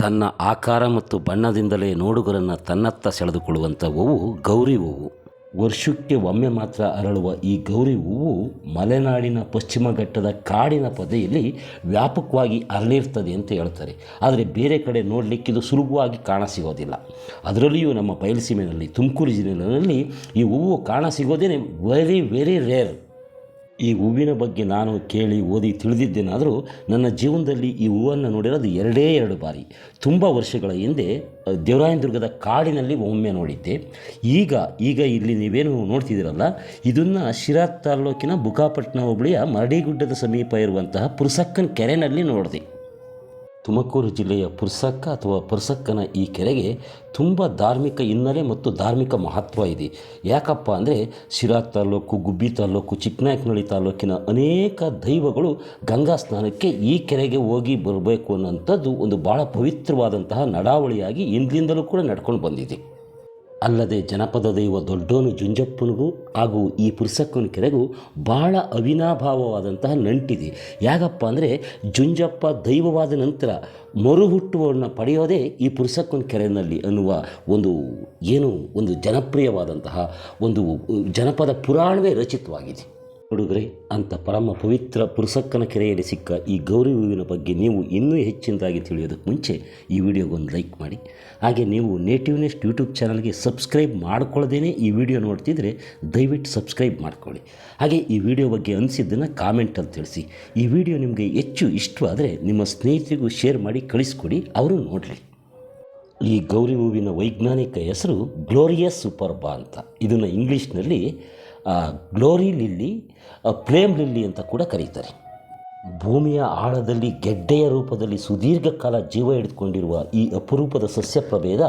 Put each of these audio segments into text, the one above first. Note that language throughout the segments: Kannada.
ತನ್ನ ಆಕಾರ ಮತ್ತು ಬಣ್ಣದಿಂದಲೇ ನೋಡುಗರನ್ನು ತನ್ನತ್ತ ಸೆಳೆದುಕೊಳ್ಳುವಂಥ ಹೂವು ಗೌರಿ ಹೂವು. ವರ್ಷಕ್ಕೆ ಒಮ್ಮೆ ಮಾತ್ರ ಅರಳುವ ಈ ಗೌರಿ ಹೂವು ಮಲೆನಾಡಿನ ಪಶ್ಚಿಮ ಘಟ್ಟದ ಕಾಡಿನ ಪೊದೆಯಲ್ಲಿ ವ್ಯಾಪಕವಾಗಿ ಅರಳಿರ್ತದೆ ಅಂತ ಹೇಳ್ತಾರೆ. ಆದರೆ ಬೇರೆ ಕಡೆ ನೋಡಲಿಕ್ಕೆ ಇದು ಸುಲಭವಾಗಿ ಕಾಣಸಿಗೋದಿಲ್ಲ. ಅದರಲ್ಲಿಯೂ ನಮ್ಮ ಬಯಲುಸೀಮೆಯಲ್ಲಿ ತುಮಕೂರು ಜಿಲ್ಲೆಯಲ್ಲಿ ಈ ಹೂವು ಕಾಣಸಿಗೋದೇ ವೆರಿ ವೆರಿ ರೇರ್ ಈ ಹೂವಿನ ಬಗ್ಗೆ ನಾನು ಕೇಳಿ ಓದಿ ತಿಳಿದಿದ್ದೇನಾದರೂ ನನ್ನ ಜೀವನದಲ್ಲಿ ಈ ಹೂವನ್ನು ನೋಡಿರೋದು ಎರಡೇ ಎರಡು ಬಾರಿ. ತುಂಬ ವರ್ಷಗಳ ಹಿಂದೆ ದೇವರಾಯನದುರ್ಗದ ಕಾಡಿನಲ್ಲಿ ಒಮ್ಮೆ ನೋಡಿದ್ದೆ. ಈಗ ಈಗ ಇಲ್ಲಿ ನೀವೇನು ನೋಡ್ತಿದ್ದೀರಲ್ಲ, ಇದನ್ನು ಶಿರಾ ತಾಲ್ಲೂಕಿನ ಬುಕಾಪಟ್ಟಣ ಹೋಬಳಿಯ ಮರಡಿಗುಡ್ಡದ ಸಮೀಪ ಇರುವಂತಹ ಪುರುಸಕ್ಕನ್ ಕೆರೆನಲ್ಲಿ ನೋಡಿದೆ. ತುಮಕೂರು ಜಿಲ್ಲೆಯ ಪುರ್ಸಕ್ಕ ಅಥವಾ ಪುರ್ಸಕ್ಕನ ಈ ಕೆರೆಗೆ ತುಂಬ ಧಾರ್ಮಿಕ ಹಿನ್ನೆಲೆ ಮತ್ತು ಧಾರ್ಮಿಕ ಮಹತ್ವ ಇದೆ. ಯಾಕಪ್ಪ ಅಂದರೆ ಶಿರಾ ತಾಲೂಕು, ಗುಬ್ಬಿ ತಾಲೂಕು, ಚಿಕ್ಕನಾಯಕನಹಳ್ಳಿ ತಾಲೂಕಿನ ಅನೇಕ ದೈವಗಳು ಗಂಗಾ ಸ್ನಾನಕ್ಕೆ ಈ ಕೆರೆಗೆ ಹೋಗಿ ಬರಬೇಕು ಅನ್ನೋಂಥದ್ದು ಒಂದು ಭಾಳ ಪವಿತ್ರವಾದಂತಹ ನಡಾವಳಿಯಾಗಿ ಹಿಂದಿನಿಂದಲೂ ಕೂಡ ನಡ್ಕೊಂಡು ಬಂದಿದೆ. ಅಲ್ಲದೆ ಜನಪದ ದೈವ ದೊಡ್ಡೋನು ಜುಂಜಪ್ಪನಿಗೂ ಹಾಗೂ ಈ ಪುರ್ಸಕ್ಕನ ಕೆರೆಗೂ ಭಾಳ ಅವಿನಾಭಾವವಾದಂತಹ ನಂಟಿದೆ. ಯಾಕಪ್ಪ ಅಂದರೆ ಜುಂಜಪ್ಪ ದೈವವಾದ ನಂತರ ಮರುಹುಟ್ಟುವನ್ನು ಪಡೆಯೋದೇ ಈ ಪುರ್ಸಕ್ಕನ ಕೆರೆಯಲ್ಲಿ ಅನ್ನುವ ಒಂದು ಏನು ಒಂದು ಜನಪ್ರಿಯವಾದಂತಹ ಒಂದು, ಜನಪದ ಪುರಾಣವೇ ರಚಿತವಾಗಿದೆ. ಹುಡುಗರೆ, ಅಂತ ಪರಮ ಪವಿತ್ರ ಪುರುಸಕ್ಕನ ಕೆರೆಯಲ್ಲಿ ಸಿಕ್ಕ ಈ ಗೌರಿ ಹೂವಿನ ಬಗ್ಗೆ ನೀವು ಇನ್ನೂ ಹೆಚ್ಚಿನದಾಗಿ ತಿಳಿಯೋದಕ್ಕೆ ಮುಂಚೆ ಈ ವಿಡಿಯೋಗೊಂದು ಲೈಕ್ ಮಾಡಿ. ಹಾಗೆ ನೀವು ನೇಟಿವ್ ನೆಸ್ಟ್ ಯೂಟ್ಯೂಬ್ ಚಾನಲ್ಗೆ ಸಬ್ಸ್ಕ್ರೈಬ್ ಮಾಡ್ಕೊಳ್ಳದೇನೆ ಈ ವಿಡಿಯೋ ನೋಡ್ತಿದ್ರೆ ದಯವಿಟ್ಟು ಸಬ್ಸ್ಕ್ರೈಬ್ ಮಾಡ್ಕೊಳ್ಳಿ. ಹಾಗೆ ಈ ವಿಡಿಯೋ ಬಗ್ಗೆ ಅನಿಸಿದ್ದನ್ನು ಕಾಮೆಂಟಲ್ಲಿ ತಿಳಿಸಿ. ಈ ವಿಡಿಯೋ ನಿಮಗೆ ಹೆಚ್ಚು ಇಷ್ಟವಾದರೆ ನಿಮ್ಮ ಸ್ನೇಹಿತರಿಗೂ ಶೇರ್ ಮಾಡಿ ಕಳಿಸ್ಕೊಡಿ, ಅವರು ನೋಡಲಿ. ಈ ಗೌರಿ ಹೂವಿನ ವೈಜ್ಞಾನಿಕ ಹೆಸರು ಗ್ಲೋರಿಯಸ್ ಸೂಪರ್ಬಾ ಅಂತ. ಇದನ್ನು ಇಂಗ್ಲೀಷ್ನಲ್ಲಿ ಗ್ಲೋರಿ ಲಿಲ್ಲಿ ಫ್ಲೇಮ್ ಲಿಲ್ಲಿ ಅಂತ ಕೂಡ ಕರೀತಾರೆ. ಭೂಮಿಯ ಆಳದಲ್ಲಿ ಗೆಡ್ಡೆಯ ರೂಪದಲ್ಲಿ ಸುದೀರ್ಘಕಾಲ ಜೀವ ಹಿಡಿದುಕೊಂಡಿರುವ ಈ ಅಪರೂಪದ ಸಸ್ಯ ಪ್ರಭೇದ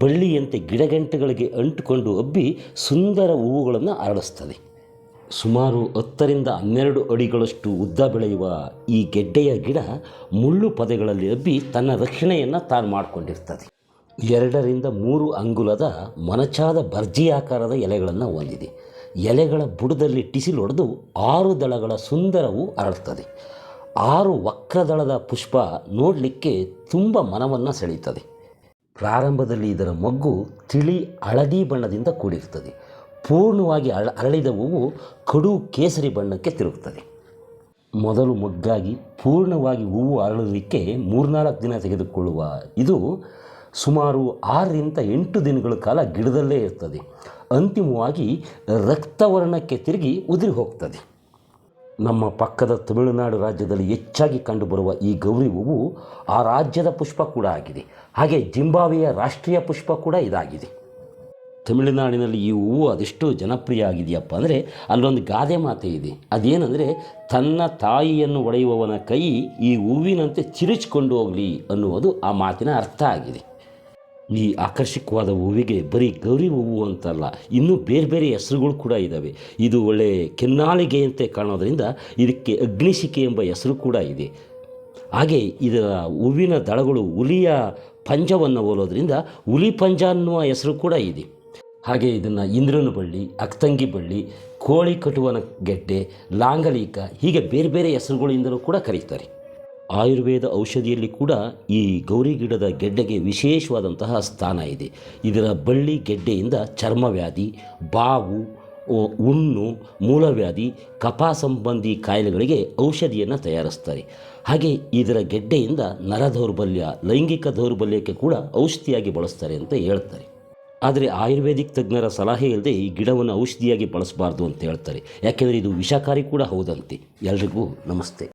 ಬಳ್ಳಿಯಂತೆ ಗಿಡಗಂಟೆಗಳಿಗೆ ಅಂಟುಕೊಂಡು ಅಬ್ಬಿ ಸುಂದರ ಹೂವುಗಳನ್ನು ಅರಳಿಸ್ತದೆ. ಸುಮಾರು ಹತ್ತರಿಂದ ಹನ್ನೆರಡು ಅಡಿಗಳಷ್ಟು ಉದ್ದ ಬೆಳೆಯುವ ಈ ಗೆಡ್ಡೆಯ ಗಿಡ ಮುಳ್ಳು ಪದೆಗಳಲ್ಲಿ ಅಬ್ಬಿ ತನ್ನ ರಕ್ಷಣೆಯನ್ನು ತಾನು ಮಾಡಿಕೊಂಡಿರ್ತದೆ. ಎರಡರಿಂದ ಮೂರು ಅಂಗುಲದ ಮೊನಚಾದ ಭರ್ಜಿಯಾಕಾರದ ಎಲೆಗಳನ್ನು ಹೊಂದಿದೆ. ಎಲೆಗಳ ಬುಡದಲ್ಲಿ ಟಿಸಿಲು ಹೊಡೆದು ಆರು ದಳಗಳ ಸುಂದರವು ಅರಳುತ್ತದೆ. ಆರು ವಕ್ರದಳದ ಪುಷ್ಪ ನೋಡಲಿಕ್ಕೆ ತುಂಬ ಮನವನ್ನು ಸೆಳೆಯುತ್ತದೆ. ಪ್ರಾರಂಭದಲ್ಲಿ ಇದರ ಮೊಗ್ಗು ತಿಳಿ ಹಳದಿ ಬಣ್ಣದಿಂದ ಕೂಡಿರುತ್ತದೆ. ಪೂರ್ಣವಾಗಿ ಅಳ ಅರಳಿದ ಹೂವು ಕಡು ಕೇಸರಿ ಬಣ್ಣಕ್ಕೆ ತಿರುಗುತ್ತದೆ. ಮೊದಲು ಮೊಗ್ಗಾಗಿ ಪೂರ್ಣವಾಗಿ ಹೂವು ಅರಳಲಿಕ್ಕೆ ಮೂರ್ನಾಲ್ಕು ದಿನ ತೆಗೆದುಕೊಳ್ಳುವ ಇದು ಸುಮಾರು ಆರರಿಂದ ಎಂಟು ದಿನಗಳ ಕಾಲ ಗಿಡದಲ್ಲೇ ಇರ್ತದೆ. ಅಂತಿಮವಾಗಿ ರಕ್ತವರ್ಣಕ್ಕೆ ತಿರುಗಿ ಉದುರಿ ಹೋಗ್ತದೆ. ನಮ್ಮ ಪಕ್ಕದ ತಮಿಳುನಾಡು ರಾಜ್ಯದಲ್ಲಿ ಹೆಚ್ಚಾಗಿ ಕಂಡುಬರುವ ಈ ಗೌರಿ ಹೂವು ಆ ರಾಜ್ಯದ ಪುಷ್ಪ ಕೂಡ ಆಗಿದೆ. ಹಾಗೆ ಜಿಂಬಾವೆಯ ರಾಷ್ಟ್ರೀಯ ಪುಷ್ಪ ಕೂಡ ಇದಾಗಿದೆ. ತಮಿಳುನಾಡಿನಲ್ಲಿ ಈ ಹೂವು ಅದೆಷ್ಟು ಜನಪ್ರಿಯ ಆಗಿದೆಯಪ್ಪ ಅಂದರೆ ಅಲ್ಲೊಂದು ಗಾದೆ ಮಾತೆ ಇದೆ. ಅದೇನೆಂದರೆ ತನ್ನ ತಾಯಿಯನ್ನು ಒಡೆಯುವವನ ಕೈ ಈ ಹೂವಿನಂತೆ ಚಿರುಚಿಕೊಂಡು ಹೋಗಲಿ ಅನ್ನುವುದು ಆ ಮಾತಿನ ಅರ್ಥ ಆಗಿದೆ. ಈ ಆಕರ್ಷಕವಾದ ಹೂವಿಗೆ ಬರೀ ಗೌರಿ ಹೂವು ಅಂತಲ್ಲ, ಇನ್ನೂ ಬೇರೆ ಬೇರೆ ಹೆಸರುಗಳು ಕೂಡ ಇದ್ದಾವೆ ಇದು ಒಳ್ಳೆ ಕೆನ್ನಾಳಿಗೆಯಂತೆ ಕಾಣೋದರಿಂದ ಇದಕ್ಕೆ ಅಗ್ನಿಶಿಕೆ ಎಂಬ ಹೆಸರು ಕೂಡ ಇದೆ. ಹಾಗೆ ಇದರ ಹೂವಿನ ದಳಗಳು ಹುಲಿಯ ಪಂಜವನ್ನು ಹೋಲೋದ್ರಿಂದ ಹುಲಿ ಪಂಜ ಅನ್ನುವ ಹೆಸರು ಕೂಡ ಇದೆ. ಹಾಗೆ ಇದನ್ನು ಇಂದ್ರನ ಬಳ್ಳಿ, ಅಕ್ತಂಗಿ ಬಳ್ಳಿ, ಕೋಳಿ ಕಟುವನ ಗೆಡ್ಡೆ, ಲಾಂಗಲೀಕ ಹೀಗೆ ಬೇರೆ ಬೇರೆ ಹೆಸರುಗಳಿಂದಲೂ ಕೂಡ ಕರೀತಾರೆ. ಆಯುರ್ವೇದ ಔಷಧಿಯಲ್ಲಿ ಕೂಡ ಈ ಗೌರಿ ಗಿಡದ ಗೆಡ್ಡೆಗೆ ವಿಶೇಷವಾದಂತಹ ಸ್ಥಾನ ಇದೆ. ಇದರ ಬಳ್ಳಿ ಗೆಡ್ಡೆಯಿಂದ ಚರ್ಮವ್ಯಾಧಿ, ಬಾವು ಹುಣ್ಣು ಮೂಲವ್ಯಾಧಿ ಕಪಾ ಸಂಬಂಧಿ ಕಾಯಿಲೆಗಳಿಗೆ ಔಷಧಿಯನ್ನು ತಯಾರಿಸ್ತಾರೆ. ಹಾಗೆ ಇದರ ಗೆಡ್ಡೆಯಿಂದ ನರ ದೌರ್ಬಲ್ಯ, ಲೈಂಗಿಕ ದೌರ್ಬಲ್ಯಕ್ಕೆ ಕೂಡ ಔಷಧಿಯಾಗಿ ಬಳಸ್ತಾರೆ ಅಂತ ಹೇಳ್ತಾರೆ. ಆದರೆ ಆಯುರ್ವೇದಿಕ್ ತಜ್ಞರ ಸಲಹೆ ಇಲ್ಲದೆ ಈ ಗಿಡವನ್ನು ಔಷಧಿಯಾಗಿ ಬಳಸಬಾರ್ದು ಅಂತ ಹೇಳ್ತಾರೆ. ಯಾಕೆಂದರೆ ಇದು ವಿಷಕಾರಿ ಕೂಡ ಹೌದಂತೆ. ಎಲ್ರಿಗೂ ನಮಸ್ತೆ.